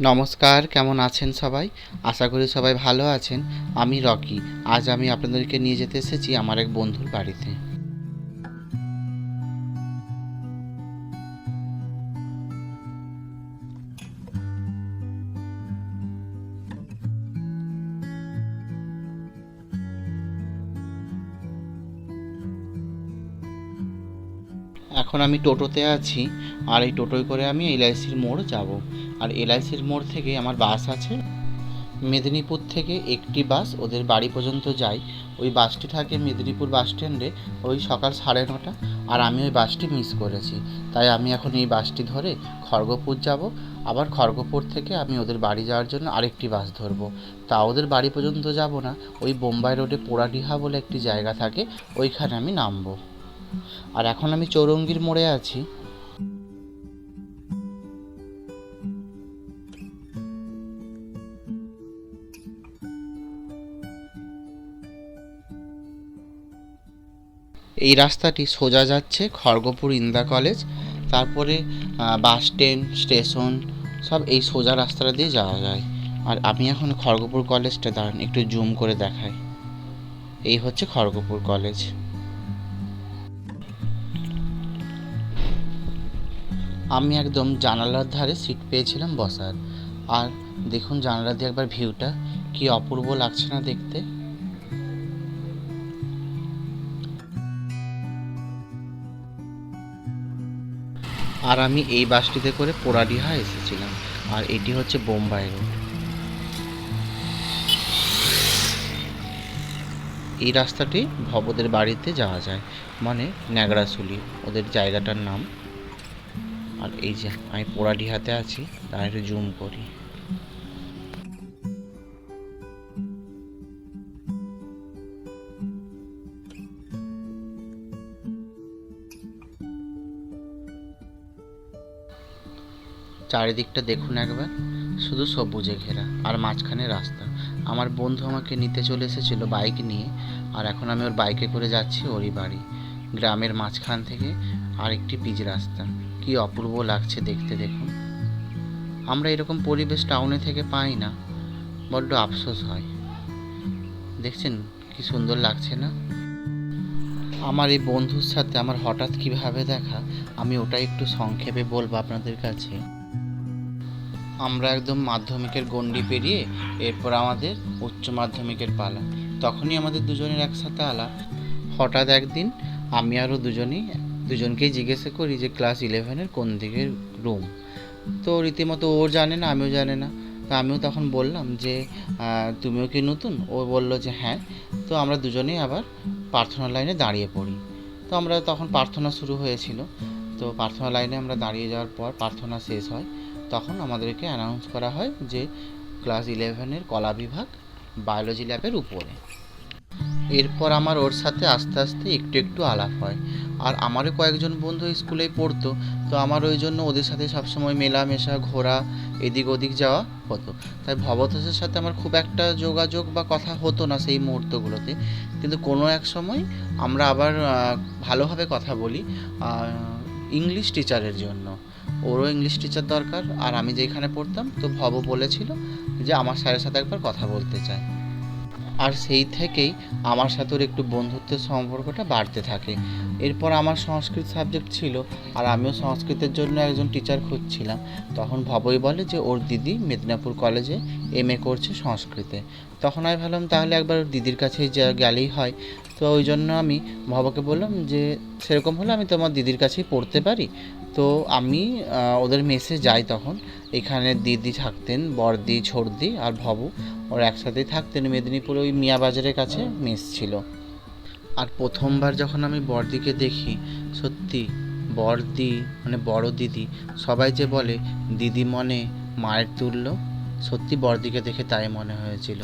নমস্কার, কেমন আছেন সবাই? আশা করি সবাই ভালো আছেন। আমি রকি। আজ আমি আপনাদেরকে নিয়ে যেতে এসেছি আমার এক বন্ধুর বাড়িতে। এখন আমি টোটোতে আছি। আর এই টোটোয় করে আমি এলআইসির মোড় যাব। আর এলআইসির মোড় থেকে আমার বাস আছে। মেদিনীপুর থেকে একটি বাস ওদের বাড়ি পর্যন্ত যায়। ওই বাসটি থাকে মেদিনীপুর বাস স্ট্যান্ডে ওই সকাল সাড়ে নটা। আর আমি ওই বাসটি মিস করেছি। তাই আমি এখন এই বাসটি ধরে খড়গপুর যাব। আবার খড়গপুর থেকে আমি ওদের বাড়ি যাওয়ার জন্য আরেকটি বাস ধরবো। তা ওদের বাড়ি পর্যন্ত যাব না। ওই বোম্বাই রোডে পোড়াডিহা বলে একটি জায়গা থাকে, ওইখানে আমি নামবো। আর এখন আমি চৌরঙ্গির মোড়ে আছি। এই রাস্তাটি সোজা যাচ্ছে খড়গপুর ইন্দা কলেজ। তারপরে বাস স্ট্যান্ড, স্টেশন, সব এই সোজা রাস্তাটা দিয়ে যাওয়া যায়। আর আমি এখন খড়গপুর কলেজটা, দাঁড়ান, একটু জুম করে দেখাই। এই হচ্ছে খড়গপুর কলেজ। আমি একদম জানালার ধারে সিট পেয়েছিলাম বসার। আর দেখুন জানালা দিয়ে একবার ভিউটা, কি অপূর্ব লাগছে না দেখতে। আর আমি এই বাসটিতে করে পোড়াডিহা এসেছিলাম। আর এটি হচ্ছে বোম্বাই রোড। এই রাস্তাটি ভবদের বাড়িতে যাওয়া যায় মানে ন্যাগড়াশুলি। ওদের জায়গাটার নাম। আর এই যে, আমি পোড়াডিহাতে আছি, তার একটু জুম করি। চারিদিকটা দেখুন একবার। শুধু সবুজে ঘেরা আর মাঝখানে রাস্তা। আমার বন্ধু আমাকে নিতে চলে এসেছিল বাইক নিয়ে আর এখন আমি ওর বাইকে করে যাচ্ছি ওরই বাড়ি। গ্রামের মাঝখান থেকে আরেকটি পিচ রাস্তা। কি অপূর্ব লাগছে দেখতে দেখুন। আমরা এরকম পরিবেশ টাউনে থেকে পাই না। বড্ড আফসোস হয়। দেখছেন কি সুন্দর লাগছে না? আমার এই বন্ধুর সাথে আমার হঠাৎ কীভাবে দেখা? আমি ওটা একটু সংক্ষেপে বলব আপনাদের কাছে। আমরা একদম মাধ্যমিকের গণ্ডি পেরিয়ে এরপর আমাদের উচ্চ মাধ্যমিকের পালা। তখনই আমাদের দুজনের একসাথে আলাপ হঠাৎ একদিন আমি আরও দুজনেই দুজনকেই জিজ্ঞাসা করি যে ক্লাস ইলেভেনের কোন দিকের রুম? তো রীতিমতো ও জানে না আমিও জানে না। তো আমিও তখন বললাম যে তুমিও কি নতুন? ও বলল যে হ্যাঁ। তো আমরা দুজনেই আবার প্রার্থনা লাইনে দাঁড়িয়ে পড়ি। তো আমরা তখন প্রার্থনা শুরু হয়েছিল। তো প্রার্থনা লাইনে আমরা দাঁড়িয়ে যাওয়ার পর প্রার্থনা শেষ হয়। তখন আমাদেরকে অ্যানাউন্স করা হয় যে ক্লাস ইলেভেনের কলা বিভাগ বায়োলজি ল্যাবের উপরে। এরপর আমার ওর সাথে আস্তে আস্তে একটু একটু আলাপ হয়। আর আমারও কয়েকজন বন্ধু স্কুলেই পড়তো, তো আমার ওই জন্য ওদের সাথে সবসময় মেলামেশা, ঘোরা, এদিক ওদিক যাওয়া হতো। তাই ভবতোষের সাথে আমার খুব একটা যোগাযোগ বা কথা হতো না সেই মুহূর্তগুলোতে। কিন্তু কোনো এক সময় আমরা আবার ভালোভাবে কথা বলি ইংলিশ টিচারের জন্য। ওরও ইংলিশ টিচার দরকার, আর আমি যেখানে পড়তাম তো ভব বলেছিল যে আমার স্যারের সাথে একবার কথা বলতে চাই আর সেই থেকেই আমার সাথে ওর একটু বন্ধুত্বের সম্পর্কটা বাড়তে থাকে। এরপর আমার সংস্কৃত সাবজেক্ট ছিল, আর আমিও সংস্কৃতের জন্য একজন টিচার খুঁজছিলাম। তখন ভবই বলে যে, ওর দিদি মেদিনীপুর কলেজে এম এ করছে সংস্কৃতে। তখন আমি ভাবলাম, তাহলে একবার ওর দিদির কাছেই যা গেলেই হয়। তো ওই জন্য আমি ভবকে বললাম যে, সেরকম হলে আমি তোমার দিদির কাছেই পড়তে পারি। তো আমি ওদের মেসে যাই তখন। এখানে দিদি থাকতেন, বড়দি ছোড়দি আর ভবু। ওরা একসাথেই থাকতেন। মেদিনীপুরে ওই মিয়া বাজারের কাছে মেস ছিল। আর প্রথমবার যখন আমি বড়দিকে দেখি, সত্যি বড়দি মানে বড় দিদি, সবাই যে বলে, দিদি মনে মায়ের তুল্য। সত্যি বড়দিকে দেখে তাই মনে হয়েছিল।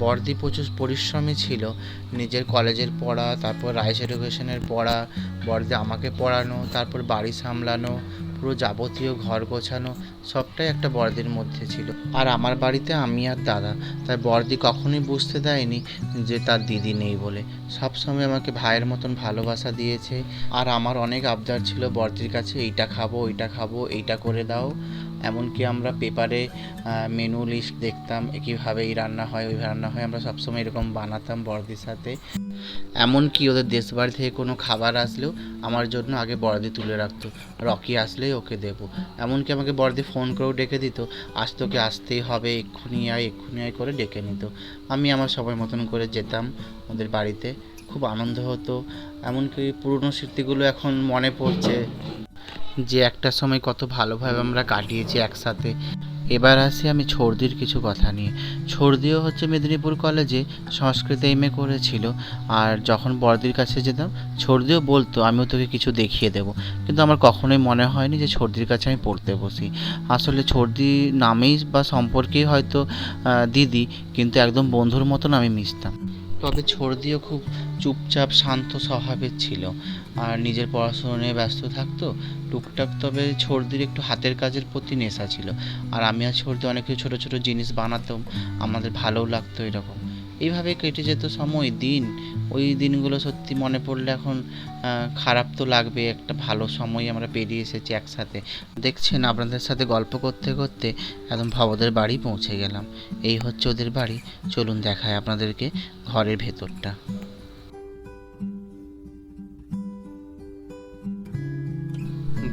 বড়দি প্রচুর পরিশ্রমী ছিল। নিজের কলেজের পড়া, তারপর রাইস এডুকেশনের পড়া, বড়দি আমাকে পড়ানো, তারপর বাড়ি সামলানো, পুরো যাবতীয় ঘর গোছানো, সবটাই একটা বড়দির মধ্যে ছিল। আর আমার বাড়িতে আমি আর দাদা, তাই বড়দি কখনোই বুঝতে দেয়নি যে তার দিদি নেই বলে। সব সময় আমাকে ভাইয়ের মতন ভালোবাসা দিয়েছে। আর আমার অনেক আবদার ছিল, বড়দির কাছে এইটা খাব, ওইটা খাব, এইটা করে দাও। এমনকি আমরা পেপারে মেনু লিস্ট দেখতাম কীভাবে এই রান্না হয় ওই রান্না হয়। আমরা সবসময় এরকম বানাতাম বড়দির সাথে। এমনকি ওদের দেশ বাড়ি থেকে কোনো খাবার আসলেও আমার জন্য আগে বড়দি তুলে রাখতো। রকি আসলেই ওকে দেবো। এমনকি আমাকে বড়দি ফোন করেও ডেকে দিত। আজ তোকে আসতেই হবে, এক্ষুনি আয় এক্ষুনি আয় করে ডেকে নিত। আমি আমার সময় মতন করে যেতাম ওদের বাড়িতে। খুব আনন্দ হতো। এমনকি পুরনো স্মৃতিগুলো এখন মনে পড়ছে। যে একটা সময় কত ভালোভাবে আমরা কাটিয়েছি একসাথে। এবার আসি আমি ছর্দির কিছু কথা নিয়ে। ছর্দিও হচ্ছে মেদিনীপুর কলেজে সংস্কৃত এম এ করেছিল। আর যখন বড়দির কাছে যেতাম, ছর্দিও বলতো আমিও তোকে কিছু দেখিয়ে দেবো। কিন্তু আমার কখনোই মনে হয়নি যে ছর্দির কাছে আমি পড়তে বসি। আসলে ছর্দি নামেই বা সম্পর্কেই হয়তো দিদি, কিন্তু একদম বন্ধুর মতন আমি মিশতাম। তবে ছর্দিও খুব চুপচাপ, শান্ত স্বভাবের ছিল। আর নিজের পড়াশোনা নিয়ে ব্যস্ত থাকতো, টুকটাক তবে ছর্দির একটু হাতের কাজের প্রতি নেশা ছিল। আর আমি আর ছর্দি অনেক কিছু ছোটো ছোটো জিনিস বানাতাম, আমাদের ভালোও লাগতো এরকম। এইভাবে কেটে যেত সময়, দিন। ওই দিনগুলো সত্যি মনে পড়লে এখন খারাপ তো লাগবে, একটা ভালো সময় আমরা পেরিয়ে এসেছি একসাথে। দেখছেন, আপনাদের সাথে গল্প করতে করতে একদম ভবদের বাড়ি পৌঁছে গেলাম। এই হচ্ছে ওদের বাড়ি, চলুন দেখায় আপনাদেরকে ঘরের ভেতরটা।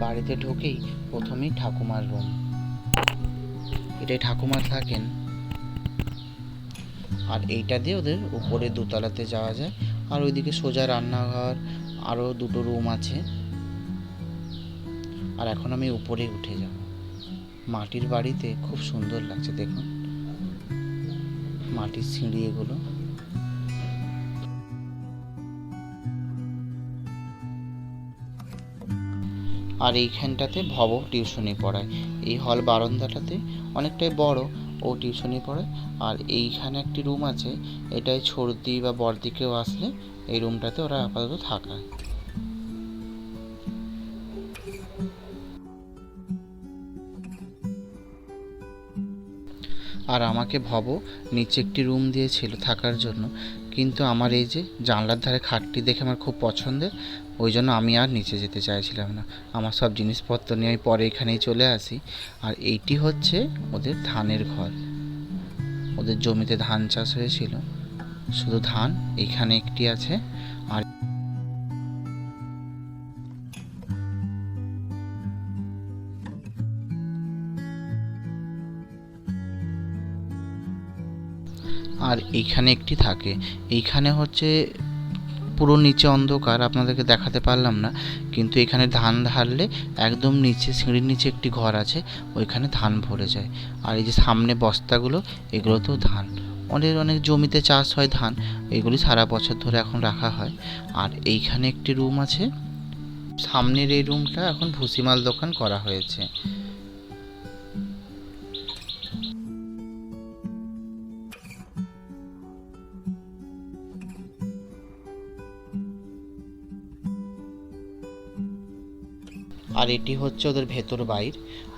বাড়িতে ঢুকেই প্রথমেই ঠাকুমার রুম এটাই ঠাকুমা থাকেন। আর এইটা দিয়ে ওদের উপরে দোতলাতে যাওয়া যায়। আর ওইদিকে সোজা রান্নাঘর, আরও দুটো রুম আছে। আর এখন আমি উপরে উঠে যাব। মাটির বাড়িতে খুব সুন্দর লাগছে, দেখুন। মাটির সিঁড়ি এগুলো। আর এইখানটাতে ভব টিউশনি পড়ায়। এই হল বারান্দাটাতে অনেকটাই বড়, ও টিউশনি পড়ায় আর এইখানে একটি রুম আছে এটাই ছর্দি বা বর্দি কেউ আসলে এই রুমটাতে ওরা আপাতত থাকায়। আর আমাকে ভব নিচে একটি রুম দিয়েছিল থাকার জন্য। কিন্তু আমার এই যে জানলার ধারে খাটটি দেখে আমার খুব পছন্দের। ওই জন্য আমি আর নিচে যেতে চাইছিলাম না। আমার সব জিনিসপত্র নিয়ে আমি পরে এখানেই চলে আসি। আর এইটি হচ্ছে ওদের ধানের ঘর। ওদের জমিতে ধান চাষ হয়েছিল। শুধু ধান, এখানে একটি আছে। আর আর এইখানে একটি থাকে। এইখানে হচ্ছে পুরো নিচে অন্ধকার, আপনাদেরকে দেখাতে পারলাম না। কিন্তু এখানে ধান ঢাললে একদম নিচে, সিঁড়ির নিচে একটি ঘর আছে, ওইখানে ধান ভরে যায়। আর এই যে সামনে বস্তাগুলো, এগুলোতেও ধান। অনেক অনেক জমিতে চাষ হয় ধান, এগুলি সারা বছর ধরে এখন রাখা হয়। আর এইখানে একটি রুম আছে, সামনের এই রুমটা এখন ভুসিমাল দোকান করা হয়েছে। আর এটি হচ্ছে ওদের ভেতর বাইর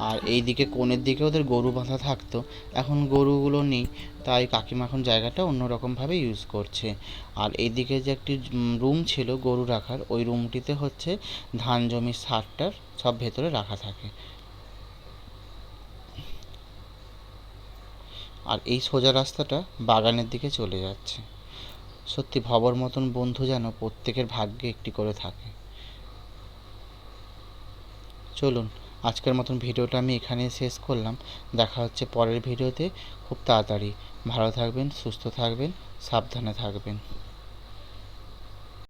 আর এই দিকে কোণের দিকে ওদের গরু বাঁধা থাকতো। এখন গরুগুলো নেই, তাই কাকিমা এখন জায়গাটা অন্যরকমভাবে ইউজ করছে। আর এইদিকে যে একটি রুম ছিল গরু রাখার, ওই রুমটিতে হচ্ছে ধান জমির সারটার সব ভেতরে রাখা থাকে। আর এই সোজা রাস্তাটা বাগানের দিকে চলে যাচ্ছে। সত্যি ভবর মতন বন্ধু যেন প্রত্যেকের ভাগ্যে একটি করে থাকে। চলুন, আজকের মতন ভিডিওটা আমি এখানে শেষ করলাম। দেখা হচ্ছে পরের ভিডিওতে। খুব তাড়াতাড়ি। ভালো থাকবেন, সুস্থ থাকবেন, সাবধানে থাকবেন।